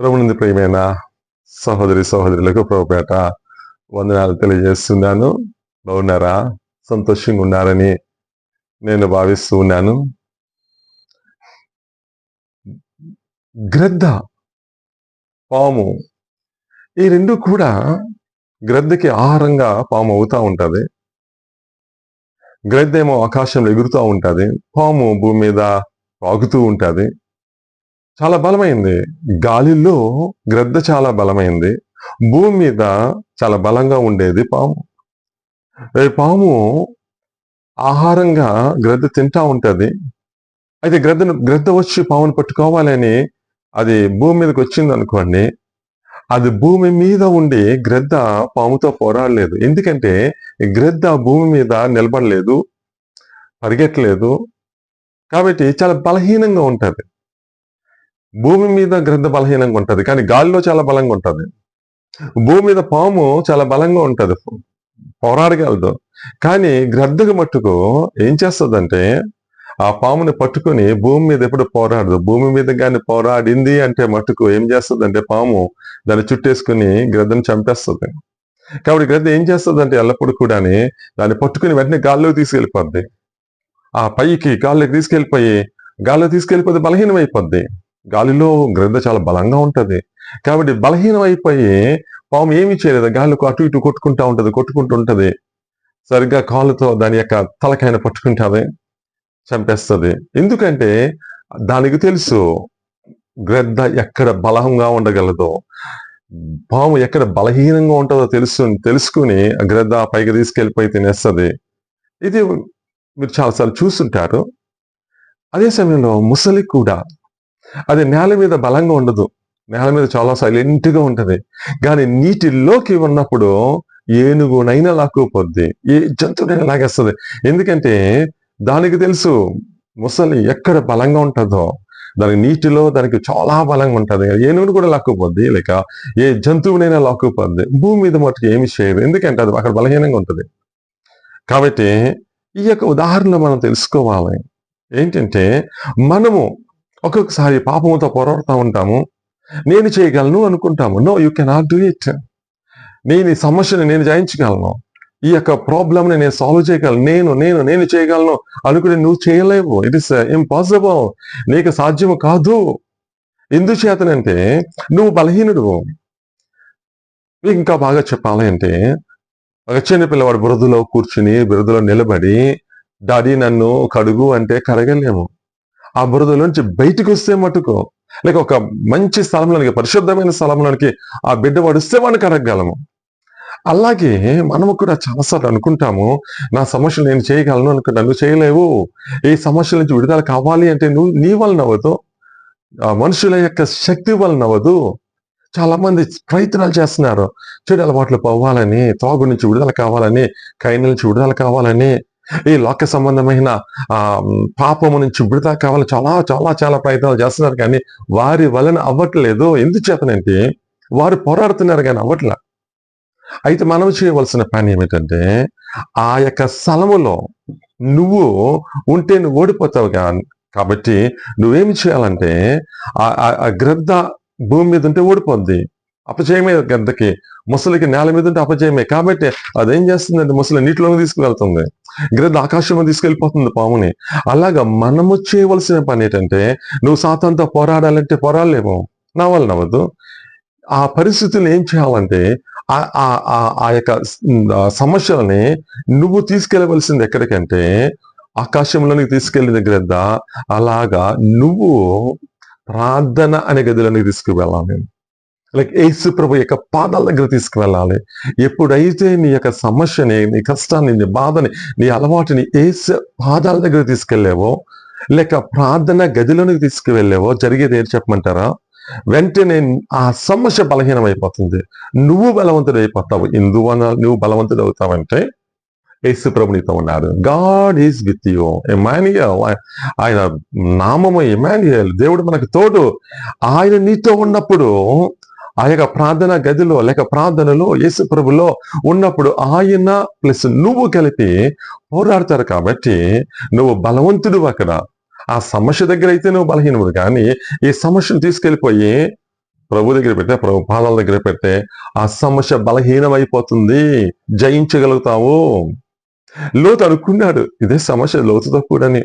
ప్రభునంది ప్రియమైన సహోదరి సహోదరులకు ప్రభుపేట వందనాలు తెలియజేస్తున్నాను. బాగున్నారా? సంతోషంగా ఉన్నారని నేను భావిస్తూ ఉన్నాను. గ్రద్ద పాము. ఈ రెండు కూడా గ్రద్దకి ఆహారంగా పాము అవుతా ఉంటుంది. గ్రద్ద ఏమో ఆకాశంలో ఎగురుతూ ఉంటుంది. పాము భూమి మీద పాగుతూ ఉంటుంది. చాలా బలమైంది. గాలిలో గ్రద్ద చాలా బలమైంది. భూమి మీద చాలా బలంగా ఉండేది పాము. పాము ఆహారంగా గ్రద్ద తింటా ఉంటుంది. అయితే గ్రద్దను గ్రద్ద వచ్చి పామును పట్టుకోవాలని అది భూమి మీదకి వచ్చింది అనుకోండి అది భూమి మీద ఉండి గ్రద్ద పాముతో పోరాడలేదు. ఎందుకంటే గ్రద్ద భూమి మీద నిలబడలేదు పరిగెట్టలేదు కాబట్టి చాలా బలహీనంగా ఉంటుంది. భూమి మీద గ్రద్ద బలహీనంగా ఉంటుంది కానీ గాలిలో చాలా బలంగా ఉంటుంది. భూమి మీద పాము చాలా బలంగా ఉంటుంది పోరాడగలదు కానీ గ్రద్దకు మట్టుకు ఏం చేస్తుందంటే ఆ పాముని పట్టుకుని భూమి మీద ఎప్పుడు పోరాడదు. భూమి మీద కానీ పోరాడింది అంటే మట్టుకు ఏం చేస్తుందంటే పాము దాన్ని చుట్టేసుకుని గ్రద్దను చంపేస్తుంది. కాబట్టి గ్రద్ద ఏం చేస్తుందంటే ఎల్లప్పుడు కూడా దాన్ని పట్టుకుని వెంటనే గాల్లోకి తీసుకెళ్ళిపోద్ది. ఆ పైకి గాల్లోకి తీసుకెళ్ళిపోయి గాల్లో తీసుకెళ్ళిపోతే బలహీనం అయిపోద్ది గాలిలో గ్రద్ద చాలా బలంగా ఉంటుంది. కాబట్టి బలహీనం అయిపోయి పాము ఏమి చేయలేదు. గాలిలో అటు ఇటు కొట్టుకుంటా ఉంటుంది కొట్టుకుంటూ ఉంటుంది. సరిగ్గా కాళ్ళతో దాని యొక్క తలకాయన పట్టుకుంటుంది చంపేస్తుంది. ఎందుకంటే దానికి తెలుసు గ్రద్ద ఎక్కడ బలంగా ఉండగలదో. పాము ఎక్కడ బలహీనంగా ఉంటుందో తెలుసు తెలుసుకుని గ్రద్ద పైకి తీసుకెళ్ళిపోయి తినేస్తుంది. ఇది మీరు చాలాసార్లు చూస్తుంటారు. అదే సమయంలో ముసలి కూడా అది నేల మీద బలంగా ఉండదు. నేల మీద చాలా సైలెంట్గా ఉంటుంది. కానీ నీటిలోకి ఉన్నప్పుడు ఏనుగునైనా లాక్కుపోద్ది. ఏ జంతువునైనా లాగేస్తుంది. ఎందుకంటే దానికి తెలుసు ముసలి ఎక్కడ బలంగా ఉంటుందో. దానికి నీటిలో దానికి చాలా బలంగా ఉంటుంది. ఏనుగును కూడా లాక్కుపోద్ది. లేక ఏ జంతువునైనా లాక్కుపోద్ది. భూమి మీద మటుకు ఏమి చేయదు. ఎందుకంటే అది అక్కడ బలహీనంగా ఉంటుంది. కాబట్టి ఈ యొక్క ఉదాహరణలు మనం తెలుసుకోవాలి. ఏంటంటే మనము ఒక్కొక్కసారి పాపంతో పోరాడుతూ ఉంటాము. నేను చేయగలను అనుకుంటాము. No you cannot do it నేను ఈ సమస్యను నేను జయించగలను. ఈ యొక్క ప్రాబ్లమ్ని నేను సాల్వ్ చేయగలను. నేను నేను నేను చేయగలను అనుకుని నువ్వు చేయలేవు. ఇట్ ఇస్ ఇంపాసిబుల్ నీకు సాధ్యము కాదు. ఎందుచేతనంటే నువ్వు బలహీనుడు. మీకు ఇంకా బాగా చెప్పాలి అంటే ఒక చిన్న పిల్లవాడు బురదలో కూర్చుని బురదలో నిలబడి డాడీ నన్ను కడుగు అంటే కడగలేము. ఆ బురదలోంచి బయటకు వస్తే మటుకు లేక ఒక మంచి స్థలంలోనికి పరిశుద్ధమైన స్థలంలోనికి ఆ బిడ్డ వడిస్తే వాడిని కడగగలము. అలాగే మనము కూడా చాలాసార్లు అనుకుంటాము నా సమస్యలు నేను చేయగలను అనుకుంటా నువ్వు చేయలేవు ఈ సమస్యల నుంచి విడుదల కావాలి అంటే నువ్వు నీ వలన అవ్వదు మనుషుల యొక్క శక్తి వలన అవ్వదు చాలా మంది ప్రయత్నాలు చేస్తున్నారు చెడు అలవాట్లు పోవాలని తాగు నుంచి విడుదల కావాలని కైన నుంచి విడుదల కావాలని ఈ లోక సంబంధమైన ఆ పాపము నుంచి విడుదల కావాలని చాలా చాలా చాలా ప్రయత్నాలు చేస్తున్నారు కానీ వారి వలన అవ్వట్లేదు. ఎందుచేతనంటే వారు పోరాడుతున్నారు కానీ అవ్వట్లే. అయితే మనం చేయవలసిన పని ఏమిటంటే ఆ యొక్క స్థలములో నువ్వు ఉంటే నువ్వు ఓడిపోతావు కాబట్టి నువ్వేమి చేయాలంటే ఆ గ్రద్ద భూమి మీద ఉంటే ఓడిపోద్ది. అపజయమే గద్దకి ముసలికి నేల మీద ఉంటే అపజయమే. కాబట్టి అదేం చేస్తుందంటే ముసలి నీటిలోకి తీసుకువెళ్తుంది. గ్రద్ద ఆకాశంలో తీసుకెళ్ళిపోతుంది పాముని. అలాగా మనము చేయవలసిన పని ఏంటంటే నువ్వు సాతంతో పోరాడాలంటే పోరాడలేము. నా వల్ల నవ్వద్దు. ఆ పరిస్థితులు ఏం చేయాలంటే ఆ ఆ- ఆ- ఆ యొక్క సమస్యలని నువ్వు తీసుకెళ్ళవలసింది ఎక్కడికంటే ఆకాశంలోనికి తీసుకెళ్ళిన గ్రద్ద అలాగా నువ్వు ప్రార్థన అనే గదిలోనికి తీసుకువెళ్ళాలి. లైక్ యేసు ప్రభు యొక్క పాదాల దగ్గర తీసుకువెళ్ళాలి. ఎప్పుడైతే నీ యొక్క సమస్యని నీ కష్టాన్ని నీ బాధని నీ అలవాటుని ఏసు పాదాల దగ్గర తీసుకెళ్ళావో లేక ప్రార్థన గదిలోనికి తీసుకువెళ్ళావో జరిగేది ఏం చెప్పమంటారా? వెంటనే ఆ సమస్య బలహీనం అయిపోతుంది. నువ్వు బలవంతుడు అయిపోతావు. ఎందువల్ల నువ్వు బలవంతుడు అవుతావంటే యేసు ప్రభు నీతో ఉన్నాడు. God is with you Emmanuel ఆయన నామము ఎమాన్యుయల్ దేవుడు మనకు తోడు. ఆయన నీతో ఉన్నప్పుడు ఆ యొక్క ప్రార్థన గదిలో లేక ప్రార్థనలో యేసు ప్రభులో ఉన్నప్పుడు ఆయన ప్లస్ నువ్వు కలిపి పోరాడతారు కాబట్టి నువ్వు బలవంతుడు అక్కడ. ఆ సమస్య దగ్గర అయితే నువ్వు బలహీనముడు కానీ ఈ సమస్యను తీసుకెళ్ళిపోయి ప్రభు దగ్గర పెడితే ప్రభు పాదాల దగ్గర పెడితే ఆ సమస్య బలహీనమైపోతుంది. జయించగలుగుతావు. లోతు అనుకున్నాడు ఇదే సమస్య లోతుతో కూడాని.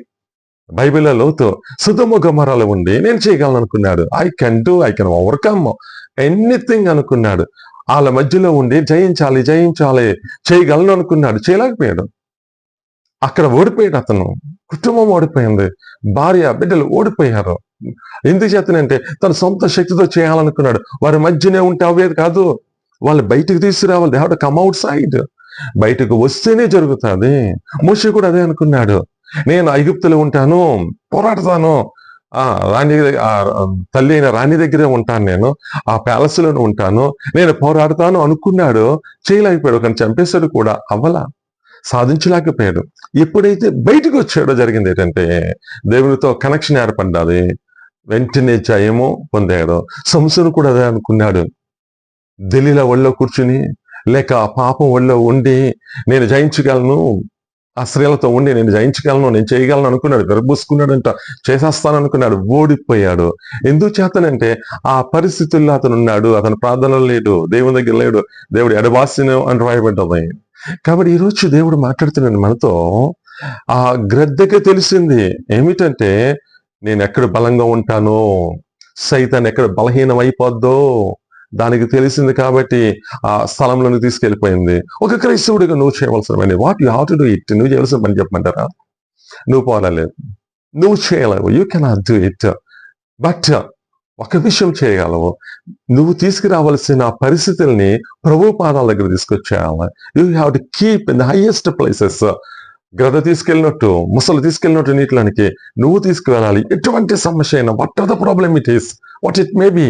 బైబిల్లో లోతు సుధమ గమరాలు ఉండి నేను చేయగలను అనుకున్నాడు I can do I can overcome anything అనుకున్నాడు. వాళ్ళ మధ్యలో ఉండి జయించాలి జయించాలి చేయగలను అనుకున్నాడు చేయలేకపోయాడు. అక్కడ ఓడిపోయాడు అతను. కుటుంబం ఓడిపోయింది. భార్య బిడ్డలు ఓడిపోయారు. ఎందుకు చేతనంటే తన సొంత శక్తితో చేయాలనుకున్నాడు. వారి మధ్యనే ఉంటే అవ్వేది కాదు. వాళ్ళు బయటకు తీసుకురావాలి. They have come outside బయటకు వస్తేనే జరుగుతుంది. మోషి కూడా అదే అనుకున్నాడు. నేను ఐగుప్తులో ఉంటాను పోరాడతాను. ఆ రాణి ఆ తల్లి అయిన రాణి దగ్గరే ఉంటాను నేను. ఆ ప్యాలెస్లోనే ఉంటాను. నేను పోరాడతాను అనుకున్నాడు చేయలేకపోయాడు కానీ చంపేశాడు కూడా. అవ్వలా. సాధించలేకపోయాడు. ఎప్పుడైతే బయటకు వచ్చాడో జరిగింది ఏంటంటే దేవునితో కనెక్షన్ ఏర్పడ్డాది వెంటనే జయము పొందాడు. సంసును కూడా అదే అనుకున్నాడు. ఢిల్లీలో ఒళ్ళో కూర్చుని లేక ఆ పాపం ఒళ్ళో ఉండి నేను జయించగలను ఆ స్త్రీలతో ఉండి నేను జయించగలను నేను చేయగలను అనుకున్నాడు గర్భూసుకున్నాడంట చేసేస్తాను అనుకున్నాడు ఓడిపోయాడు. ఎందుకు చేతనంటే ఆ పరిస్థితుల్లో అతను ఉన్నాడు అతను ప్రార్థనలు లేడు దేవుని దగ్గర లేడు దేవుడు ఎడబాసిన అని రాయబడ్డది కాబట్టి ఈ రోజు దేవుడు మాట్లాడుతున్నాడు మనతో ఆ గ్రద్దకి తెలిసింది ఏమిటంటే నేను ఎక్కడ బలంగా ఉంటానో సైతాన్ని ఎక్కడ బలహీనం అయిపోద్దో దానికి తెలిసింది కాబట్టి ఆ స్థలంలోని తీసుకెళ్ళిపోయింది. ఒక క్రైస్తవుడిగా నువ్వు చేయవలసిన పని what you have to do it నువ్వు చేయవలసిన పని చెప్పమంటారా? నువ్వు పోలలేదు నువ్వు చేయలేవు. You cannot do it but ఒక విషయం చేయగలవు. నువ్వు తీసుకురావాల్సిన పరిస్థితుల్ని ప్రభు పాదాల దగ్గర తీసుకొచ్చేయాలి. You have to keep in the highest places గ్రద తీసుకెళ్ళినట్టు ముసలు తీసుకెళ్ళినట్టు నీటిలోనికి నువ్వు తీసుకువెళ్ళాలి. ఎటువంటి సమస్య అయినా what are the problem it is what it may be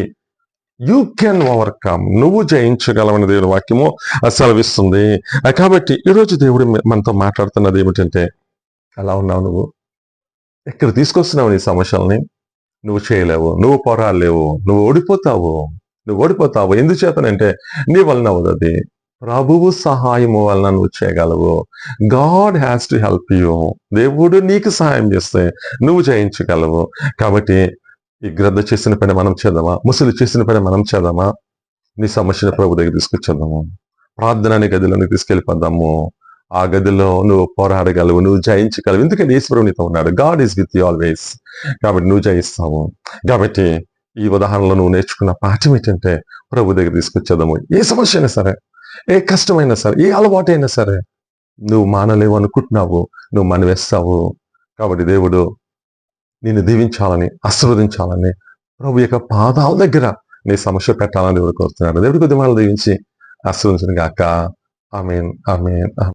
you can overcome నువ్వు జయించగలవని దేవుని వాక్యము సెలవిస్తుంది. కాబట్టి ఈరోజు దేవుడు మనతో మాట్లాడుతున్నది ఏమిటంటే అలా ఉన్నావు నువ్వు. ఎక్కడ తీసుకొస్తున్నావు నీ సమస్యల్ని. నువ్వు చేయలేవు. నువ్వు పోరాడలేవు. నువ్వు ఓడిపోతావు. నువ్వు ఓడిపోతావు. ఎందుచేతనంటే నీ వలన అవుతుంది ప్రభువు సహాయము వలన నువ్వు చేయగలవు. God has to help you దేవుడు నీకు సహాయం చేస్తే నువ్వు జయించగలవు. కాబట్టి ఈ గ్రద్ద చేసిన పని మనం చేద్దామా? ముసలి చేసిన పని మనం చేద్దామా? నీ సమస్యను ప్రభు దగ్గర తీసుకొచ్చేద్దాము. ప్రార్థన అనే గదిలోకి తీసుకెళ్ళిపోదాము. ఆ గదిలో నువ్వు పోరాడగలవు నువ్వు జయించగలవు. ఎందుకంటే ఈశ్వరుడు నీతో ఉన్నాడు. God is with you always కాబట్టి నువ్వు జయిస్తావు. కాబట్టి ఈ ఉదాహరణలో నువ్వు నేర్చుకున్న పాఠం ఏంటంటే ప్రభు దగ్గర తీసుకొచ్చేద్దాము. ఏ సమస్య అయినా సరే ఏ కష్టమైనా సరే ఏ అలవాటైనా సరే నువ్వు మానలేవు అనుకుంటున్నావు. నువ్వు మనవేస్తావు. కాబట్టి దేవుడు నేను దీవించాలని ఆశీర్వదించాలని ప్రభు యొక్క పాదాల దగ్గర నీ సమస్య పెట్టాలని ఎవరు కోరుతున్నాడు. దేవుడి కొద్ది వాళ్ళు దీవించి ఆశీర్వదించిన గాక. I mean